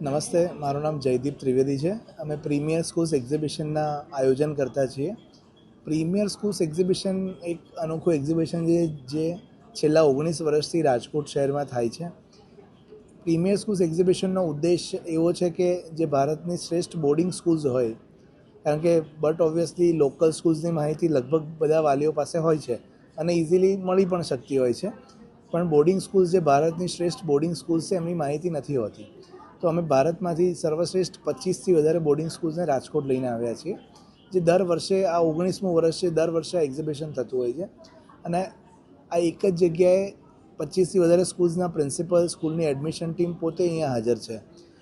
નમસ્તે, મારું નામ જયદીપ ત્રિવેદી છે. અમે પ્રીમિયર સ્કૂલ્સ એક્ઝિબિશનના આયોજન કરતા છીએ. પ્રીમિયર સ્કૂલ્સ એક્ઝિબિશન એક અનોખું એક્ઝિબિશન છે, જે છેલ્લા ઓગણીસ વર્ષથી રાજકોટ શહેરમાં થાય છે. પ્રીમિયર સ્કૂલ્સ એક્ઝિબિશનનો ઉદ્દેશ એવો છે કે જે ભારતની શ્રેષ્ઠ બોર્ડિંગ સ્કૂલ્સ હોય, કારણ કે બટ ઓબ્વિયસલી લોકલ સ્કૂલ્સની માહિતી લગભગ બધા વાલીઓ પાસે હોય છે અને ઇઝીલી મળી પણ શકતી હોય છે. પણ બોર્ડિંગ સ્કૂલ્સ જે ભારતની શ્રેષ્ઠ બોર્ડિંગ સ્કૂલ્સ છે, એમની માહિતી નથી હોતી. તો અમે ભારતમાંથી સર્વશ્રેષ્ઠ પચીસથી વધારે બોર્ડિંગ સ્કૂલ્સને રાજકોટ લઈને આવ્યા છીએ, જે દર વર્ષે આ ઓગણીસમું વર્ષ છે, દર વર્ષે આ એક્ઝિબિશન થતું હોય છે. અને આ એક જ જગ્યાએ પચીસથી વધારે સ્કૂલ્સના પ્રિન્સિપલ સ્કૂલની એડમિશન ટીમ પોતે અહીંયા હાજર છે.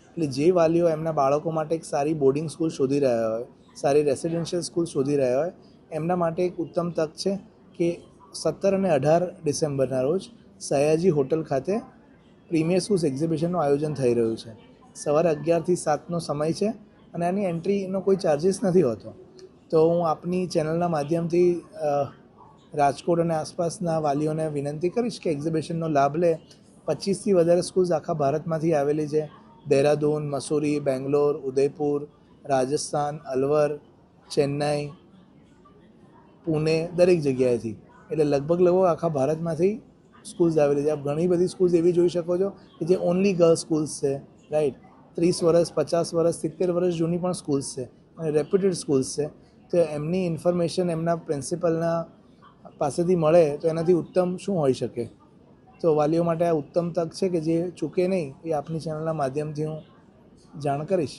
એટલે જે વાલીઓ એમના બાળકો માટે એક સારી બોર્ડિંગ સ્કૂલ શોધી રહ્યા હોય, સારી રેસિડેન્શિયલ સ્કૂલ શોધી રહ્યા હોય, એમના માટે એક ઉત્તમ તક છે કે સત્તર અને અઢાર ડિસેમ્બરના રોજ સયાજી હોટલ ખાતે પ્રીમિયર શૂઝ એક્ઝિબિશનનું આયોજન થઈ રહ્યું છે. સવારે અગિયારથી સાતનો સમય છે અને આની એન્ટ્રીનો કોઈ ચાર્જિસ નથી હોતો. તો હું આપની ચેનલના માધ્યમથી રાજકોટ અને આસપાસના વાલીઓને વિનંતી કરીશ કે એક્ઝિબિશનનો લાભ લે. પચીસથી વધારે સ્કૂલ્સ આખા ભારતમાંથી આવેલી છે. દહેરાદૂન, મસૂરી, બેંગ્લોર, ઉદયપુર, રાજસ્થાન, અલવર, ચેન્નાઈ, પુણે, દરેક જગ્યાએથી. એટલે લગભગ લગભગ આખા ભારતમાંથી સ્કૂલ્સ આવેલી છે. આપ ઘણી બધી સ્કૂલ્સ એવી જોઈ શકો છો કે જે ઓનલી ગર્લ્સ સ્કૂલ્સ છે રાઈટ ત્રીસ વર્ષ, પચાસ વર્ષ, સિત્તેર વર્ષ જૂની પણ સ્કૂલ્સ છે અને રેપ્યુટેડ સ્કૂલ્સ છે. તો એમની ઇન્ફોર્મેશન એમના પ્રિન્સિપલના પાસેથી મળે તો એનાથી ઉત્તમ શું હોઈ શકે? તો વાલીઓ માટે આ ઉત્તમ તક છે કે જે ચૂકે નહીં એ આપની ચેનલના માધ્યમથી હું જાણ કરીશ.